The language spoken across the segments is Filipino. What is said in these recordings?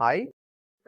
Hi!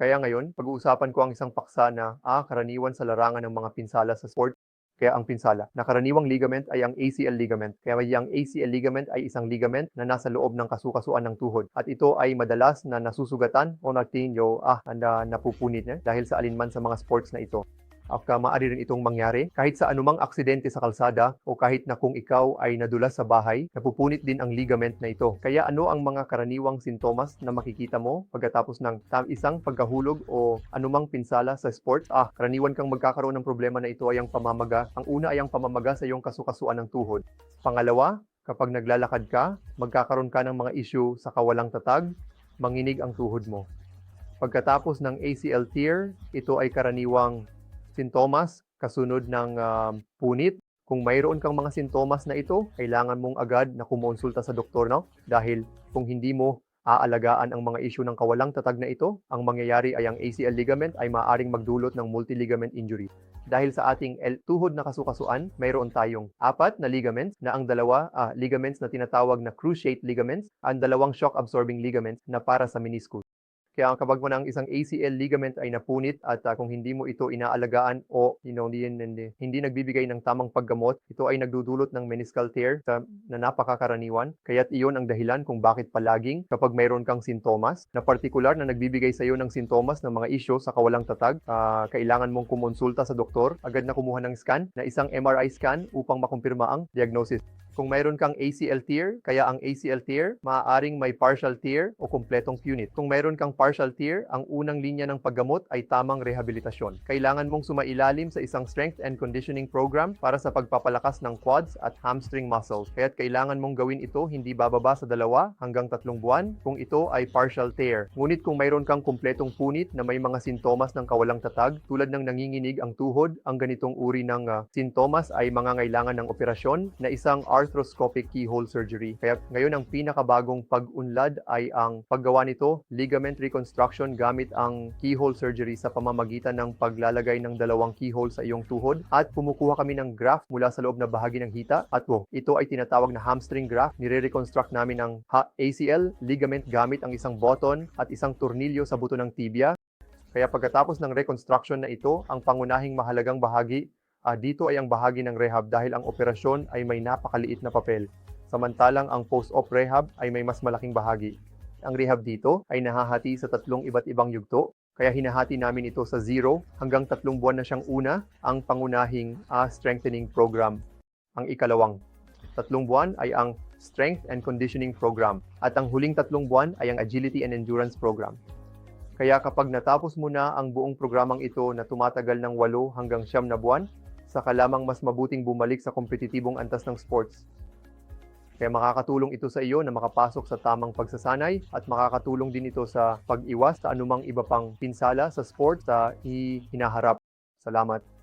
Kaya ngayon, pag-uusapan ko ang isang paksa na ah, karaniwan sa larangan ng mga pinsala sa sport. Kaya ang pinsala na karaniwang ligament ay ang ACL ligament. Kaya ang ACL ligament ay isang ligament na nasa loob ng kasukasuan ng tuhod. At ito ay madalas na nasusugatan o natinyo ah, na napupunit niya dahil sa alinman sa mga sports na ito. At maaari rin itong mangyari kahit sa anumang aksidente sa kalsada o kahit na kung ikaw ay nadulas sa bahay, napupunit din ang ligament na ito. Kaya ano ang mga karaniwang sintomas na makikita mo pagkatapos ng isang pagkahulog o anumang pinsala sa sports? Ah, karaniwan kang magkakaroon ng problema na ito ay ang pamamaga. Ang una ay ang pamamaga sa iyong kasukasuan ng tuhod. Pangalawa, kapag naglalakad ka, magkakaroon ka ng mga issue sa kawalang tatag, manginig ang tuhod mo. Pagkatapos ng ACL tear, ito ay karaniwang sintomas kasunod ng um, punit. Kung mayroon kang mga sintomas na ito, kailangan mong agad na kumonsulta sa doktor no? Dahil kung hindi mo aalagaan ang mga issue ng kawalang tatag na ito, ang mangyayari ay ang ACL ligament ay maaaring magdulot ng multi-ligament injury. Dahil sa ating L- tuhod na kasukasuan, mayroon tayong apat na ligaments na ang dalawa ah, ligaments na tinatawag na cruciate ligaments, ang dalawang shock absorbing ligaments na para sa meniscus. Kaya kapag mo ng isang ACL ligament ay napunit at ah, kung hindi mo ito inaalagaan o you know, hindi, hindi, hindi nagbibigay ng tamang paggamot, ito ay nagdudulot ng meniscal tear sa, na napakakaraniwan. Kaya't iyon ang dahilan kung bakit palaging kapag mayroon kang sintomas na partikular na nagbibigay sa iyo ng sintomas ng mga issue sa kawalang tatag, ah, kailangan mong kumonsulta sa doktor, agad na kumuha ng scan na isang MRI scan upang makumpirma ang diagnosis. Kung mayroon kang ACL tear, kaya ang ACL tear, maaaring may partial tear o kumpletong punit. Kung mayroon kang partial tear, ang unang linya ng paggamot ay tamang rehabilitasyon. Kailangan mong sumailalim sa isang strength and conditioning program para sa pagpapalakas ng quads at hamstring muscles. Kaya't kailangan mong gawin ito hindi bababa sa dalawa hanggang tatlong buwan kung ito ay partial tear. Ngunit kung mayroon kang kumpletong punit na may mga sintomas ng kawalang tatag tulad ng nanginginig ang tuhod, ang ganitong uri ng ah, sintomas ay mangangailangan ng operasyon na isang arthroscopic keyhole surgery. Kaya ngayon ang pinakabagong pag-unlad ay ang paggawa nito, ligament reconstruction gamit ang keyhole surgery sa pamamagitan ng paglalagay ng dalawang keyhole sa iyong tuhod at kumukuha kami ng graft mula sa loob na bahagi ng hita at wo, ito ay tinatawag na hamstring graft. Nire-reconstruct namin ang ACL ligament gamit ang isang button at isang tornilyo sa buto ng tibia kaya pagkatapos ng reconstruction na ito, ang pangunahing mahalagang bahagi Ah, dito ay ang bahagi ng rehab dahil ang operasyon ay may napakaliit na papel. Samantalang ang post-op rehab ay may mas malaking bahagi. Ang rehab dito ay nahahati sa tatlong iba't ibang yugto, kaya hinahati namin ito sa zero hanggang tatlong buwan na siyang una, ang pangunahing ah, strengthening program. Ang ikalawang tatlong buwan ay ang strength and conditioning program at ang huling tatlong buwan ay ang agility and endurance program. Kaya kapag natapos mo na ang buong programang ito na tumatagal ng 8 hanggang siyam na buwan, saka lamang mas mabuting bumalik sa kompetitibong antas ng sports. Kaya makakatulong ito sa iyo na makapasok sa tamang pagsasanay at makakatulong din ito sa pag-iwas sa anumang iba pang pinsala sa sports sa hinaharap. Salamat.